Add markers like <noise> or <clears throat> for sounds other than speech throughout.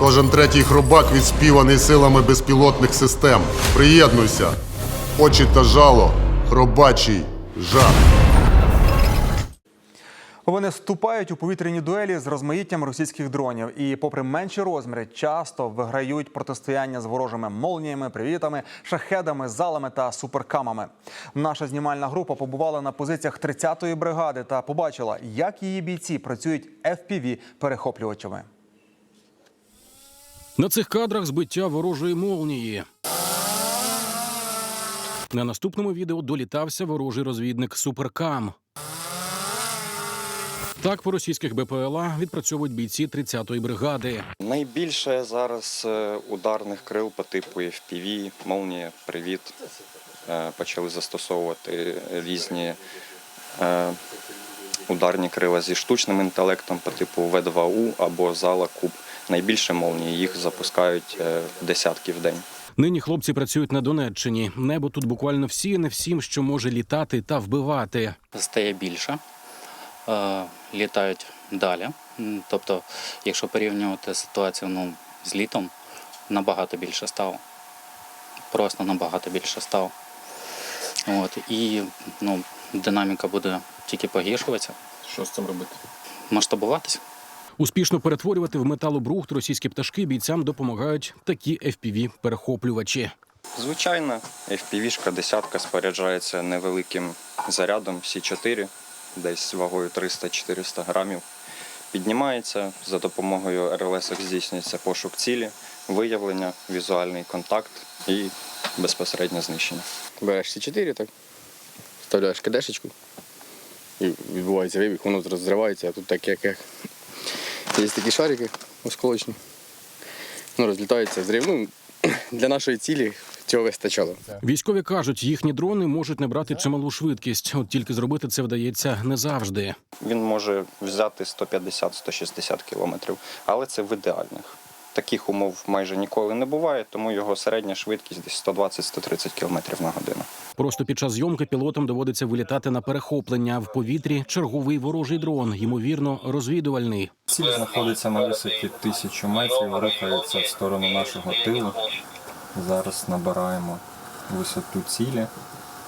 Кожен третій хробак відспіваний силами безпілотних систем. Приєднуйся. Очі та жало. Хробачий жах. Вони вступають у повітряні дуелі з розмаїттям російських дронів і, попри менші розміри, часто виграють протистояння з ворожими молніями, привітами, шахедами, залами та суперкамами. Наша знімальна група побувала на позиціях 30-ї бригади та побачила, як її бійці працюють fpv перехоплювачами. На цих кадрах збиття ворожої молнії. На наступному відео долітався ворожий розвідник Суперкам. Так по російських БПЛА відпрацьовують бійці 30-ї бригади. Найбільше зараз е, ударних крил по типу FPV, молнія, привіт. Е, Почали застосовувати різні е, ударні крила зі штучним інтелектом по типу В2У або зала Куб. Найбільше молнії їх запускають е, десятки в день. Нині хлопці працюють на Донеччині. Небо тут буквально всіяне всім, що може літати та вбивати. стає більше, е, літають далі. Тобто, якщо порівнювати ситуацію ну, з літом, набагато більше стало. Просто набагато більше стало. От, і ну, динаміка буде тільки погіршуватися. Що з цим робити? Масштабуватися. Успішно перетворювати в металобрухт російські пташки бійцям допомагають такі fpv перехоплювачі. Звичайно, FPV-шка десятка споряджається невеликим зарядом С4, десь вагою 300-400 грамів. Піднімається за допомогою РЛС здійснюється пошук цілі, виявлення, візуальний контакт і безпосереднє знищення. Береш С4, так, вставляєш кадешечку і відбувається вибіг, воно розривається, а тут так як, як є такі шарики осколочні. Ну, Розлітаються зрив. Ну, <clears throat> для нашої цілі цього вистачало. Військові кажуть, їхні дрони можуть набрати чималу швидкість, от тільки зробити це вдається не завжди. Він може взяти 150-160 кілометрів, але це в ідеальних. Таких умов майже ніколи не буває, тому його середня швидкість десь 120-130 кілометрів на годину. Просто під час зйомки пілотам доводиться вилітати на перехоплення в повітрі черговий ворожий дрон, ймовірно, розвідувальний. Ціль знаходиться на висоті тисячу метрів, рухається в сторону нашого тилу. Зараз набираємо висоту цілі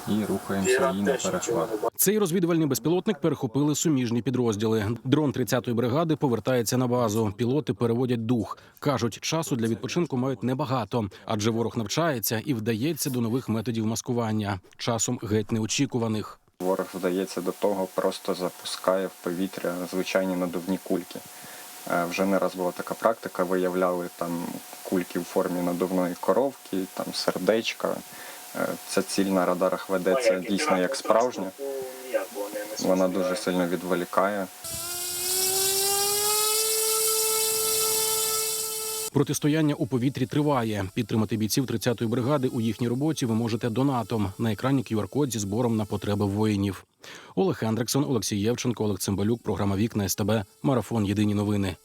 і рухаємося її на перехват. Цей розвідувальний безпілотник перехопили суміжні підрозділи. Дрон 30-ї бригади повертається на базу. Пілоти переводять дух. кажуть, часу для відпочинку мають небагато, адже ворог навчається і вдається до нових методів маскування, часом геть неочікуваних. Ворог вдається до того, просто запускає в повітря звичайні надувні кульки. Е, Вже не раз була така практика, виявляли там кульки в формі надувної коровки, там сердечка. Ця ціль на радарах ведеться дійсно як справжня. Вона дуже сильно відволікає. Протистояння у повітрі триває. Підтримати бійців 30-ї бригади у їхній роботі ви можете донатом на екрані QR-код зі збором на потреби воїнів. Олег Хендриксон, Олексій Євченко, Олег Цимбалюк. Програма Вікна СТБ. Марафон. Єдині новини.